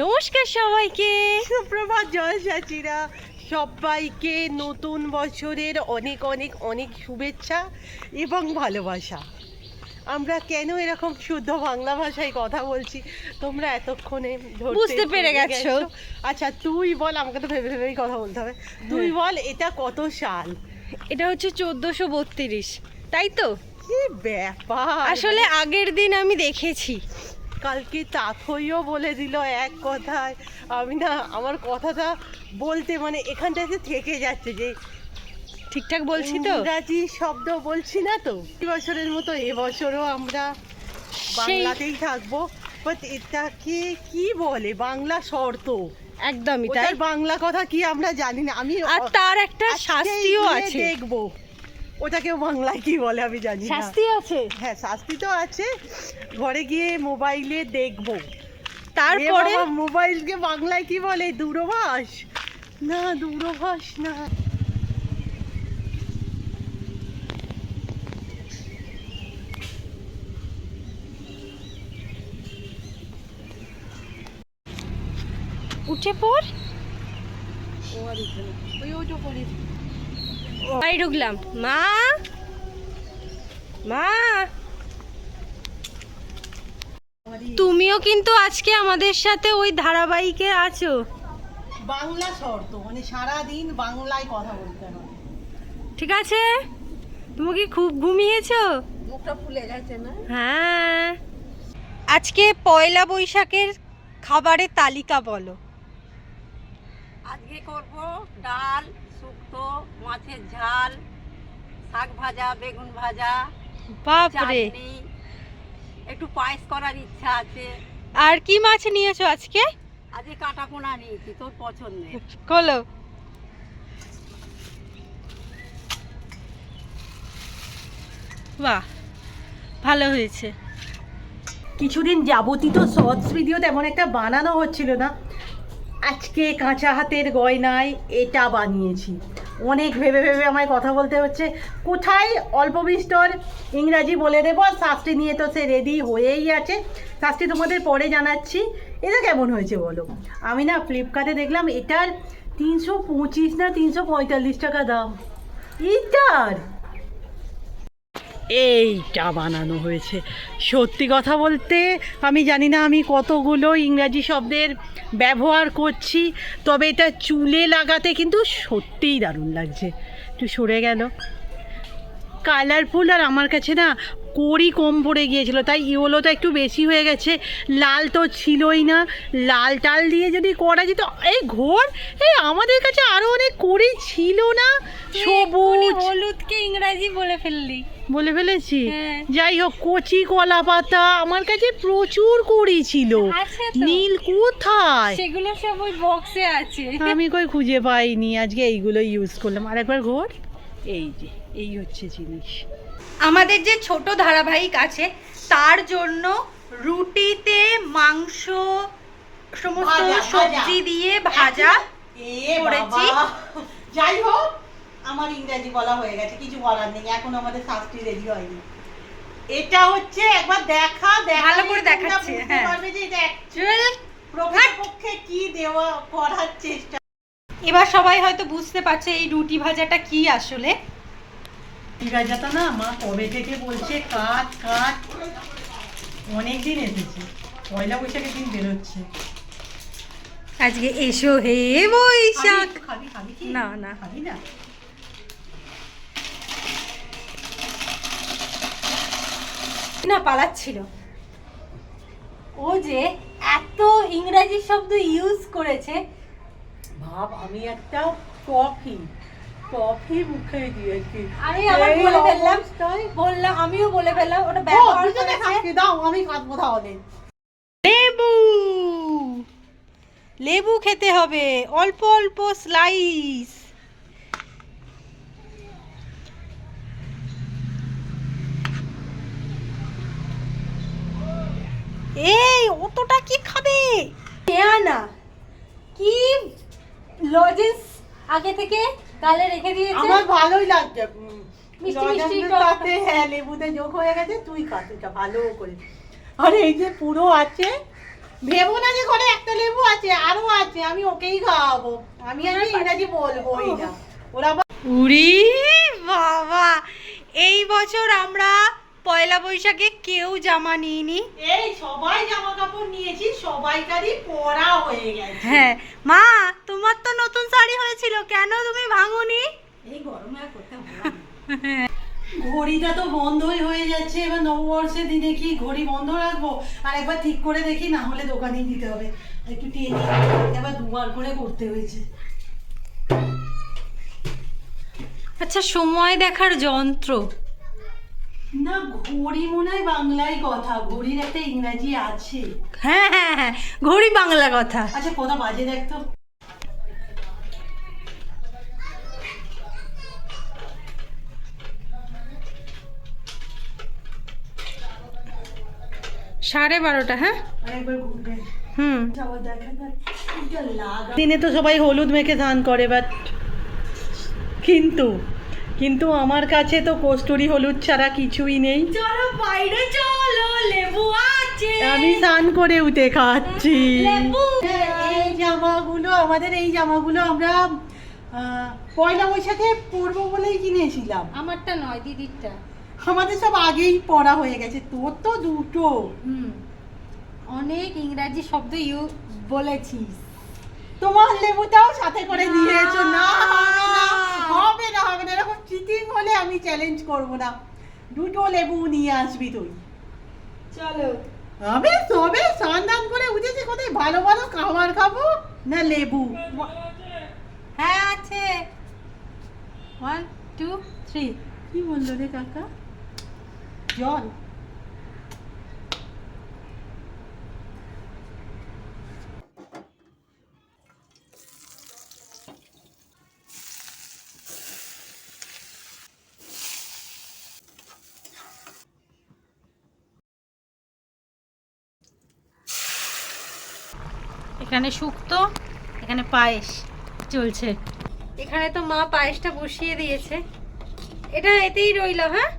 নমস্কার সবাইকে। সুপ্রভাত জয়সাচিরা সবাইকে নতুন বছরের অনেক অনেক অনেক শুভেচ্ছা এবং ভালোবাসা। আমরা কেন এরকম শুদ্ধ বাংলা ভাষায় কথা বলছি? তোমরা এতক্ষণে বুঝতে পেরে গেছো। আচ্ছা তুই বল আমাকে তো ভেবে ভেবেই কথা বলতে হবে। তুই হ্যাঁ। বল এটা কত সাল? এটা হচ্ছে চোদ্দোশো বত্রিশ তাই তো? কি ব্যাপার? আসলে আগের দিন আমি দেখেছি। কালকে তাথইও বলে দিল এক কথায়। আমি না আমার কথাটা বলতে মানে এখানটাতে থেকে যাচ্ছে যে ঠিকঠাক বলছি তো? ইংরাজি শব্দ বলছি না তো? বছরের মতো এবছরও আমরা বাংলাতেই থাকব। বাট এটাকে কি বলে? বাংলা শর্ত। একদমই তাই? বাংলা কথা কি আমরা জানি না। আমি আর তার একটা শাস্তিও আছে। দেখব। ওটাকেও বাংলায় কি বলে আমি জানি না। শাস্তি আছে? হ্যাঁ শাস্তি তো আছে। ঘরে গিয়ে মোবাইলে দেখব। তারপরে? মোবাইলকে বাংলায় কি বলে? দূরভাষ? না দূরভাষ না। উঠে পড়। ওই ওটা পরে বাড়ি ঢুকলাম। মা? মা? তুমিও কিন্তু আজকে আমাদের সাথে ওই ধারাবাহিকে আছো। বাংলা শর্ত মানে সারাদিন বাংলায় কথা বলতে হবে ঠিক আছে? তুমি কি খুব ঘুমিয়েছো? মুখটা ফুলে গেছে না? হ্যাঁ। আজকে পয়লা বৈশাখের খাবারের তালিকা বলো। আজকে করব ডাল শুক্তো মাছের ঝাল শাক ভাজা বেগুন ভাজা বাপরে! একটু পায়েস করার ইচ্ছা আছে। আর কি মাছ নিয়েছো আজকে? আজকে কাটা পোনা নিয়েছি তোর পছন্দের। বলো বাহ ভালো হয়েছে। কিছুদিন যাবতই তো শর্টস ভিডিও তেমন একটা বানানো হচ্ছিল না। আজকে কাঁচা হাতের গয়নায় এটা বানিয়েছি। অনেক ভেবে ভেবে আমায় কথা বলতে হচ্ছে। কোথায় অল্প বিস্তর ইংরাজি বলে দেবো? আর শাস্তি নিয়ে তো সে রেডি হয়েই আছে। শাস্তি তোমাদের পরে জানাচ্ছি। এটা কেমন হয়েছে বলো? আমি না ফ্লিপকার্টে দেখলাম এটার তিনশো পঁচিশ না তিনশো পঁয়তাল্লিশ টাকা দাম। এটার? এইটা বানানো হয়েছে। সত্যি কথা বলতে আমি জানি না আমি কতগুলো ইংরাজি শব্দের ব্যবহার করছি তবে এটা চুলে লাগাতে কিন্তু সত্যিই দারুণ লাগছে। একটু সরে গেল। কালারফুল আর আমার কাছে না কড়ি কম পড়ে গিয়েছিল তাই ইওলোটা একটু বেশি হয়ে গেছে। লাল তো ছিলই না। লাল টাল দিয়ে যদি করা যেত এই ঘোর এই আমাদের কাছে আরও অনেক কড়ি ছিল না। সবুজ। হলুদকে ইংরাজি বলে ফেললি। বলে ফেলেছি হ্যাঁ। যাই হোক কচি কলা পাতা আমার কাছে প্রচুর কড়ি ছিল। নীল কোথায় সেগুলো সব ওই বক্সে আছে আমি কই খুঁজে পাইনি আজকে এইগুলো ইউজ করলাম আরেকবার ঘোর এই যে এই হচ্ছে জিনিস আমাদের যে ছোট ধারাবাহিক আছে তার জন্য রুটিতে মাংস সমস্ত। সবজি দিয়ে ভাজা করেছি। যাই হোক আমার ইংরেজি বলা হয়ে গেছে কিছু বলার নেই এখন আমাদের শাস্তি রেডি হয়নি। এটা হচ্ছে একবার দেখা ভালো করে দেখাচ্ছে, হ্যাঁ। পারবে যে এটা চল। প্রকৃতপক্ষে কি দেওয়া করার চেষ্টা। এবার সবাই হয়তো বুঝতে পারছে এই রুটি ভাজাটা কি আসলে। ভাজাটা না মা কবে থেকে বলছে? কাট কাট। অনেক দিন এসেছে। পয়লা বৈশাখের দিন বেরোচ্ছে। আজকে এসো হে বৈশাখ। না, না। খাবি না? না পালাচ্ছিল। ও যে এত ইংরেজি শব্দ ইউজ করেছে। ভাব আমি একটা কফি কফি মুখে দিয়েছি। আমি আবার বলে ফেললাম। বললাম আমিও বলে ফেললাম ওটা ব্যবহার করেছে। খাচ্ছি, দাও আমি কাটবো তাহলে। লেবু! লেবু খেতে হবে অল্প অল্প স্লাইস অতটা কি খাবে? না কি লজেন্স আগে থেকে? কালে রেখে দিয়েছে। আমার ভালোই লাগছে। মিষ্টি মিষ্টি টক। হ্যাঁ লেবুতে যোগ হয়ে গেছে তুই কাট এটা ভালো করে। আর এই যে পুরো আছে। ভেবো না যে ঘরে একটা লেবু আছে আরও আছে আমি ওকেই খাওয়াবো। আমি আর ইংরাজি বলবোই না। ওরা আবার বাবা এই বছর আমরা পয়লা বৈশাখে কেউ জামা নিইনি। এই সবাই জামা কাপড় নিয়েছি সবাইকারই পরা হয়ে গেছে। হ্যাঁ। মা তোমার তো নতুন শাড়ি হয়েছিল কেন তুমি ভাঙোনি? এই গরমে আর করতে হবে ঘড়িটা তো বন্ধই হয়ে যাচ্ছে এবার নববর্ষের দিনে কি ঘড়ি বন্ধ রাখব? আর একবার ঠিক করে দেখি না হলে দোকানেই দিতে হবে। একটু টেনে এবার দুবার করে করতে হয়েছে। আচ্ছা সময় দেখার যন্ত্র। না ঘড়ি মনে হয় বাংলায় কথা ঘড়ির একটা ইংরাজি আছে। হ্যাঁ হ্যাঁ হ্যাঁ ঘড়ি বাংলা কথা। আচ্ছা কোথা বাজে দেখ তো। সাড়ে বারোটা হ্যাঁ? হুম। দিনে তো সবাই হলুদ মেখে স্নান করে বাট কিন্তু কিন্তু আমার কাছে তো কস্তুরি হলুদ ছাড়া কিছুই নেই। চলো বাইরে চলো লেবু আছে। আমি স্নান করে উঠে খাচ্ছি। এই জামাগুলো আমাদের এই জামাগুলো আমরা পয়লা বৈশাখে পরবো বলেই কিনেছিলাম। আমারটা নয় দিদিরটা। আমাদের সব আগেই পড়া হয়ে গেছে তোর তো দুটো। অনেক ইংরাজি শব্দ ইউ বলেছিস। তোমার লেবুটাও সাথে করে দিয়েছ। না হবে না হবে না হবে না। এরকম চিটিং হলে আমি চ্যালেঞ্জ করব না। দুটো লেবু নিয়ে আসবি তুই। চলো। হবে তবে স্নান করে উঠেছি কোথায়? ভালো ভালো খাবার খাব না লেবু? হ্যাঁ আছে। ওয়ান টু থ্রি কি বলল রে কাকা? জল। এখানে শুক্তো এখানে পায়েস চলছে। এখানে তো মা পায়েসটা বসিয়ে দিয়েছে। এটা এতেই রইল হ্যাঁ?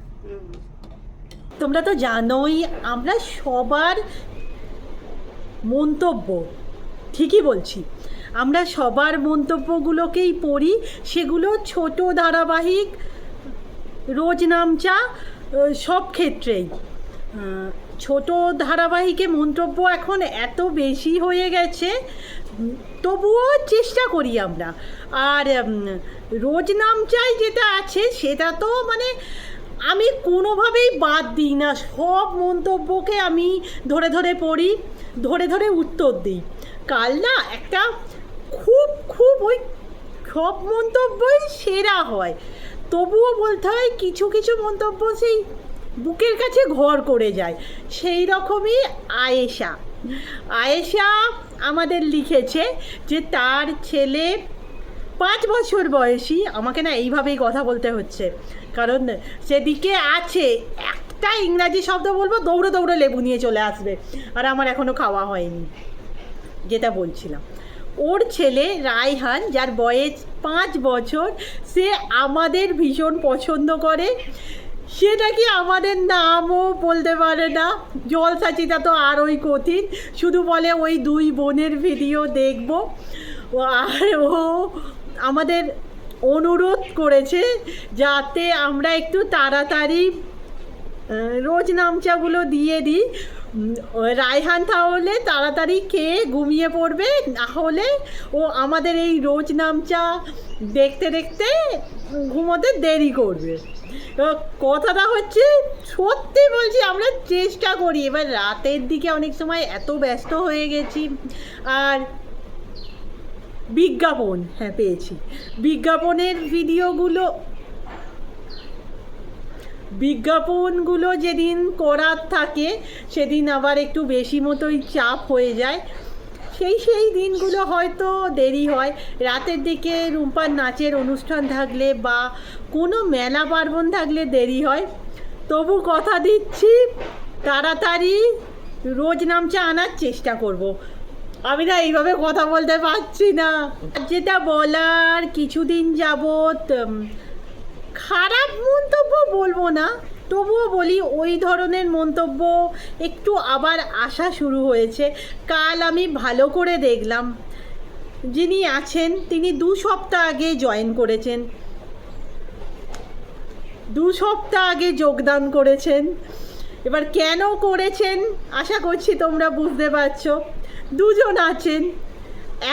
তোমরা তো জানোই, আমরা সবার মন্তব্য, ঠিকই বলছি। আমরা সবার মন্তব্যগুলোকেই পড়ি, সেগুলো ছোট ধারাবাহিক, রোজ নামচা সব ক্ষেত্রেই। ছোট ধারাবাহিকে মন্তব্য এখন এত বেশি হয়ে গেছে তবুও চেষ্টা করি আমরা। আর রোজ নামচাই যেটা আছে, সেটা তো মানে আমি কোনোভাবেই বাদ দিই না। সব মন্তব্যকে আমি ধরে ধরে পড়ি, ধরে ধরে উত্তর দিই। কাল না একটা খুব খুব ওই সব মন্তব্যই সেরা হয়। তবুও বলতে হয় কিছু কিছু মন্তব্য সেই বুকের কাছে ঘর করে যায়। সেই রকমই আয়েশা। আয়েশা আমাদের লিখেছে যে তার ছেলে পাঁচ বছর বয়সী। আমাকে না এইভাবেই কথা বলতে হচ্ছে। কারণ সেদিকে আছে, একটা ইংরাজি শব্দ বলব, দৌড়ে দৌড়ে লেবু নিয়ে চলে আসবে। আর আমার এখনও খাওয়া হয়নি, যেটা বলছিলাম। ওর ছেলে রায়হান, যার বয়স পাঁচ বছর, সে আমাদের ভীষণ পছন্দ করে। সেটা কি আমাদের নামও বলতে পারে না? জলসাচিটা তো আরোই কঠিন। শুধু বলে ওই দুই বোনের ভিডিও দেখব। আর ও আমাদের অনুরোধ করেছে যাতে আমরা একটু তাড়াতাড়ি রোজ নামচাগুলো দিয়ে দিই। রায়হান তাহলে তাড়াতাড়ি খেয়ে ঘুমিয়ে পড়বে। না হলে ও আমাদের এই রোজ নামচা দেখতে দেখতে ঘুমোতে দেরি করবে। কথাটা হচ্ছে, সত্যি বলছি, আমরা চেষ্টা করি। এবার রাতের দিকে অনেক সময় এত ব্যস্ত হয়ে গেছি। আর বিজ্ঞাপন হ্যাঁ পেয়েছি। বিজ্ঞাপনের ভিডিওগুলো, বিজ্ঞাপনগুলো যেদিন করার থাকে, সেদিন আবার একটু বেশি মতোই চাপ হয়ে যায়। সেই সেই দিনগুলো হয়তো দেরি হয়। রাতের দিকে রুম্পার নাচের অনুষ্ঠান থাকলে বা কোনো মেলা পার্বণ থাকলে দেরি হয়। তবু কথা দিচ্ছি, তাড়াতাড়ি রোজ নামচা আনার চেষ্টা করব। আমি না এইভাবে কথা বলতে পারছি না। যেটা বলার কিছুদিন যাবৎ খারাপ মন্তব্য বলব না। তবুও বলি ওই ধরনের মন্তব্য একটু আবার আসা শুরু হয়েছে। কাল আমি ভালো করে দেখলাম। যিনি আছেন, তিনি দু সপ্তাহ আগে জয়েন করেছেন। দু সপ্তাহ আগে যোগদান করেছেন। এবার কেন করেছেন? আশা করছি তোমরা বুঝতে পারছ। দুজন আছেন।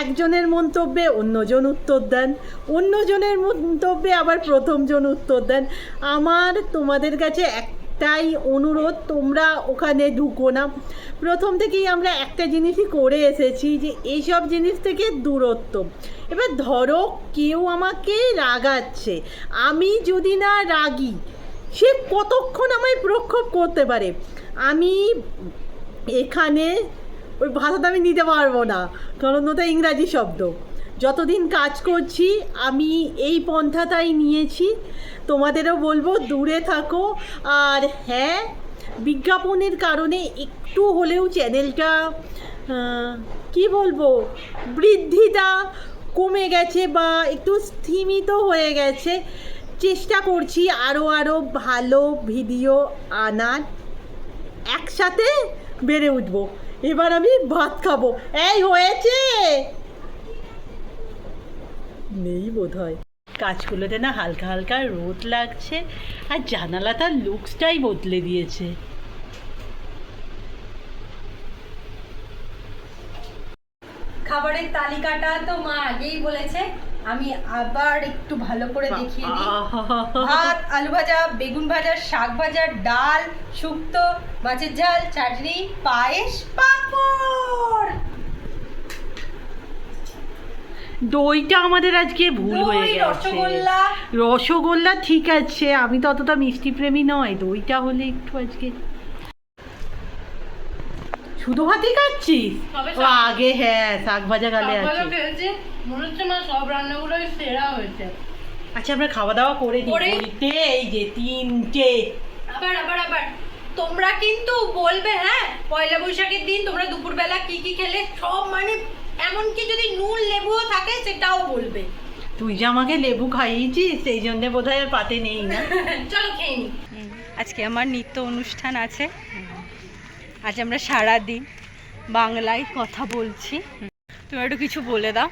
একজনের মন্তব্যে অন্যজন উত্তর দেন, অন্যজনের মন্তব্যে আবার প্রথমজন উত্তর দেন। আমার তোমাদের কাছে একটাই অনুরোধ, তোমরা ওখানে ঢুকো না। প্রথম থেকেই আমরা একটা জিনিসই করে এসেছি যে এইসব জিনিস থেকে দূরত্ব। এবার ধরো কেউ আমাকে রাগাচ্ছে। আমি যদি না রাগি, সে কতক্ষণ আমায় প্রক্ষোভ করতে পারে? আমি এখানে ওই ভাষাটা আমি নিতে পারব না। কারণ ওটা ইংরাজি শব্দ। যতদিন কাজ করছি, আমি এই পন্থাটাই নিয়েছি। তোমাদেরও বলব, দূরে থাকো। আর হ্যাঁ বিজ্ঞাপনের কারণে একটু হলেও চ্যানেলটা কি বলব, বৃদ্ধিটা কমে গেছে বা একটু স্থিমিত হয়ে গেছে। চেষ্টা করছি আরও আরও ভালো ভিডিও আনার। একসাথে বেড়ে উঠবো। এবার আমি ভাত খাব। এই হয়েছে। নেই বোধ হয় কাজগুলোতে না হালকা হালকা রোদ লাগছে আর জানালা তার লুকসটাই বদলে দিয়েছে। খাবারের তালিকাটা তো মা আগেই বলেছে। আমি আবার একটু ভালো করে দেখিয়ে দিই। ভাত আলু ভাজা বেগুন ভাজা শাক ভাজা ডাল শুক্তো মাছের ঝাল চাটনি পায়েস পাঁপড়। দইটা আমাদের আজকে ভুল হয়ে গেছে। রসগোল্লা। রসগোল্লা ঠিক আছে আমি তো অতটা মিষ্টি প্রেমী নয়। দইটা হলে একটু আজকে শুধু ভাতই খাচ্ছিস? ও আগে হ্যাঁ শাক ভাজা গালে আছে। মনে হচ্ছে মা সব রান্নাগুলোই সেরা হয়েছে। আচ্ছা আমরা খাওয়া দাওয়া করে দিই। বলতে এই যে তিনটে। আবার আবার আবার। তোমরা কিন্তু বলবে হ্যাঁ পয়লা বৈশাখের দিন তোমরা দুপুরবেলা কি কি খেলে সব মানে এমনকি যদি নুন লেবুও থাকে সেটাও বলবে। তুই যে আমাকে লেবু খাইয়েছিস সেই জন্য বোধ হয় আর পাতে নেই না। চলো খেয়ে নি। আজকে আমার নিত্য অনুষ্ঠান আছে। আজ আমরা সারা দিন বাংলায় কথা বলছি। তুমি একটু কিছু বলে দাও।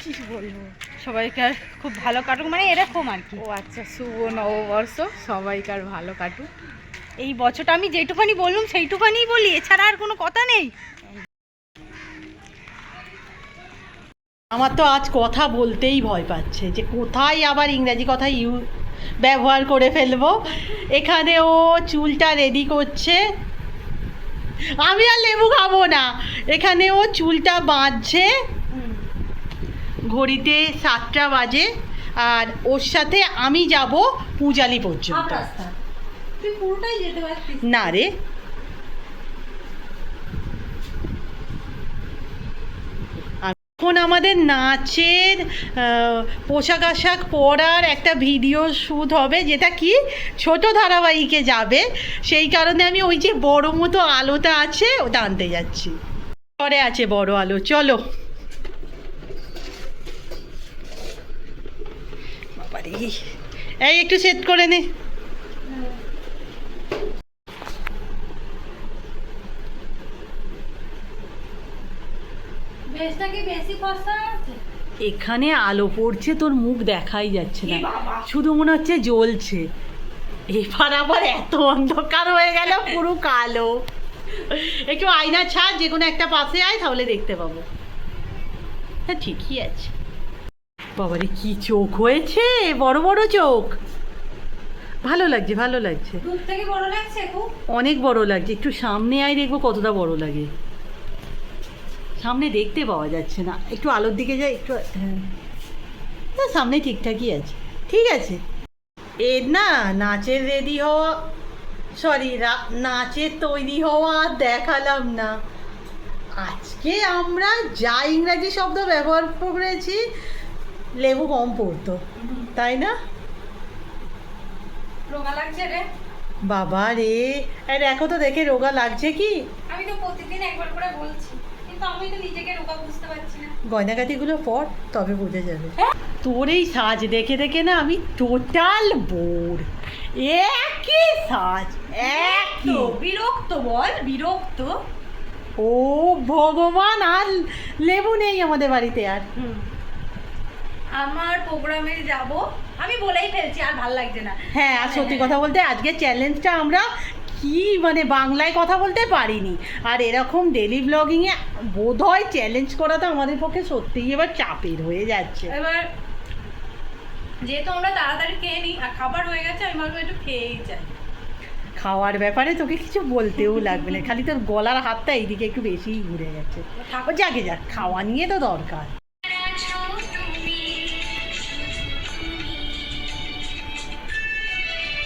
কি বলব? সবাইকে আর খুব ভালো কাটুক মানে এরকম আর কি। ও আচ্ছা শুভ নববর্ষ সবাইকার ভালো কাটুক। এই বছরটা আমি যেটুখানি বললাম সেইটুখানিই বলি এছাড়া আর কোনো কথা নেই। আমার তো আজ কথা বলতেই ভয় পাচ্ছে যে কোথায় আবার ইংরাজি কথা ইউ ব্যবহার করে ফেলব। এখানে ও চুলটা রেডি করছে। আমি আর লেবু খাব না। এখানে ও চুলটা বাঁধছে। ঘড়িতে সাতটা বাজে। আর ওর সাথে আমি যাব পূজালি পর্যন্ত। না রে এখন আমাদের নাচের পোশাক আশাক পরার একটা ভিডিও শ্যুট হবে, যেটা কি? ছোট ধারাবাহিকে যাবে। সেই কারণে আমি ওই যে বড় মতো আলোটা আছে, ওটা আনতে যাচ্ছি। পরে আছে বড় আলো, চলো। এই একটু সেট করে নে বেশটা কি বেশি ফসা আছে এখানে আলো পড়ছে তোর মুখ দেখাই যাচ্ছে না। শুধু মনে হচ্ছে জ্বলছে। এবার আবার এত অন্ধকার হয়ে গেল পুরো কালো। একটু আয়না ছাড় যে কোনো একটা পাশে আয় তাহলে দেখতে পাবো। হ্যাঁ ঠিকই আছে। বাবারে কি চোখ হয়েছে বড় বড় চোখ। ভালো লাগছে ভালো লাগছে। অনেক বড় লাগছে একটু সামনে আয় দেখব কতটা বড় লাগে। সামনে দেখতে পাওয়া যাচ্ছে না। একটু আলোর দিকে যাই একটু হ্যাঁ। না সামনে ঠিকঠাকই আছে। ঠিক আছে। এর না নাচের রেডি হওয়া সরি নাচের তৈরি হওয়া আর দেখালাম না। আজকে আমরা যা ইংরাজি শব্দ ব্যবহার করেছি লেবু কম পড়তো তাই না? রোগা লাগছে রে। বাবা রে এই দেখো তো দেখে রোগা লাগছে কি? আমি তো প্রতিদিন একবার করে বলছি। কিন্তু আমি তো নিজেকে রোগা বুঝতে পারছি না। গয়নাগাটিগুলো পর তবে বোঝা যাবে। হ্যাঁ? তোর এই সাজ দেখে দেখে না আমি টোটাল বোর একই সাজ একই। বিরক্ত বল বিরক্ত। ও ভগবান আর লেবু নেই আমাদের বাড়িতে আর। আমার প্রোগ্রামে যাব। আমি বলেই ফেলছি আর ভালো লাগছে না। হ্যাঁ আর সত্যি কথা বলতে আজকে চ্যালেঞ্জটা আমরা কি মানে বাংলায় কথা বলতে পারিনি। আর এরকম ডেলি ব্লগিংয়ে বোধ হয় চ্যালেঞ্জ করা তো আমাদের পক্ষে সত্যিই এবার চাপের হয়ে যাচ্ছে। এবার যেহেতু আমরা তাড়াতাড়ি খেয়ে নিই আর খাবার হয়ে গেছে আমি ভাবলাম একটু খেয়েই যাই। খাওয়ার ব্যাপারে তোকে কিছু বলতেও লাগবে না খালি তোর গলার হাতটা এইদিকে একটু বেশিই ঘুরে গেছে। যাকে যাক খাওয়া নিয়ে তো দরকার।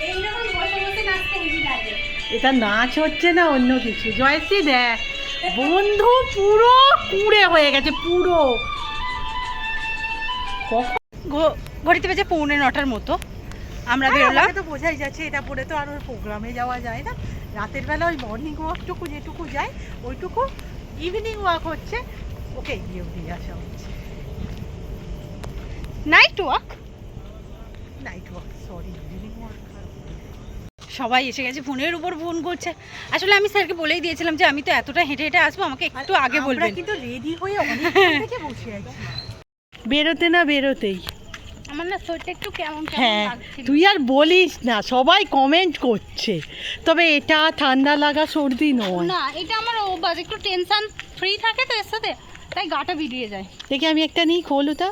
এইরকম বসে বসে নাচতে হেভি লাগে। এটা নাচ হচ্ছে না অন্য কিছু? জয়শ্রী দেখ বন্ধু পুরো কুড়ে হয়ে গেছে পুরো। ঘড়িতে বেজে পৌনে নটার মতো। আমরা হ্যাঁ, বেরোলাম। তো বোঝাই যাচ্ছে এটা পরে তো আর ওই প্রোগ্রামে যাওয়া যায় না। রাতের বেলা ওই মর্নিং ওয়াকটুকু যেটুকু যায় ওইটুকু ইভিনিং ওয়াক হচ্ছে। ওকে গিয়ে দিয়ে আসা হচ্ছে night walk night walk sorry সবাই এসে গেছে ফোনের উপর ফোন করছে। আসলে আমি স্যারকে বলেই দিয়েছিলাম যে আমি তো এতটা হেঁটে হেঁটে আসব আমাকে একটু আগে বলবেন। কিন্তু রেডি হয়ে অনেক থেকে বসে আছি। বেরোতে না বেরোতেই। আমার না শরীরটা একটু কেমন হ্যাঁ তুই আর বলিস না সবাই কমেন্ট করছে। তবে এটা ঠান্ডা লাগা সর্দি নয়। না এটা আমার অভ্যাস একটু টেনশন ফ্রি থাকে তো এর সাথে তাই গাটা বেরিয়ে যায়। দেখি আমি একটা নিই খোল ওটা।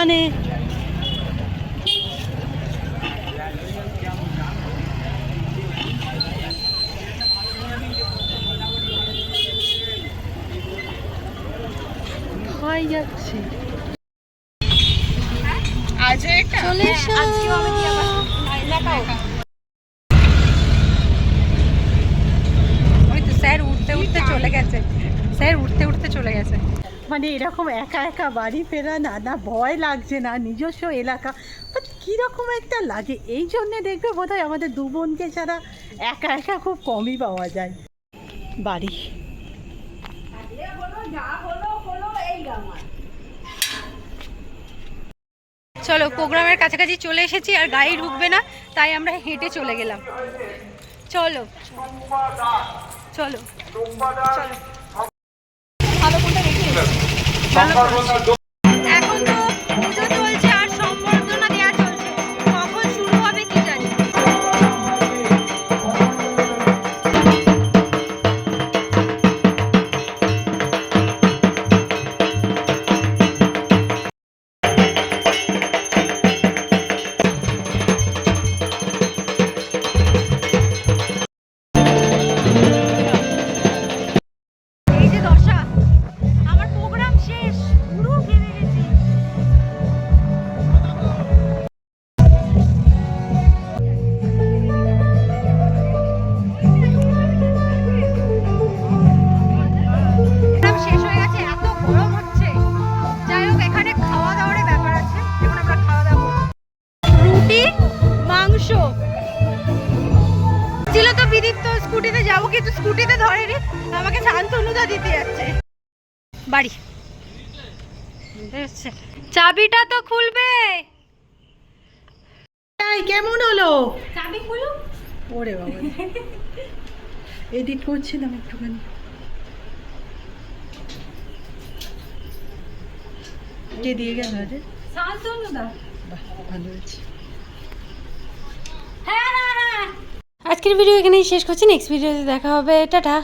জানে খাই যাচ্ছে চলে এসো ওই তো স্যার উঠতে উঠতে চলে গেছে স্যার উঠতে উঠতে চলে গেছে মানে এরকম একা একা বাড়ি ফেরা, না না, ভয় লাগছে না, নিজস্ব এলাকা। বাট কীরকম একটা লাগে? এই জন্যে দেখবে বোধ হয় আমাদের দু বোনকে ছাড়া একা একা খুব কমই পাওয়া যায়। বাড়ি। চলো, প্রোগ্রামের কাছাকাছি চলে এসেছি আর গাড়ি ঢুকবে না, তাই আমরা হেঁটে চলে গেলাম। চলো চলো চলো। Shut 走 স্কুটিতে কিন্তু স্কুটিতে ধরেনি আমাকে শান্তনুদা দিতে যাচ্ছে। বাড়ি। চাবিটা তো খুলবে। কেমন হলো? চাবি খুলো ওরে বাবা। এডিট করছিলাম একটুখানি। কে দিয়ে গেল রে শান্তনুদা বাহ ভালো হয়েছে। হ্যাঁ হ্যাঁ হ্যাঁ। আজকের ভিডিও এখানেই শেষ করছি। নেক্সট ভিডিওতে দেখা হবে। টাটা।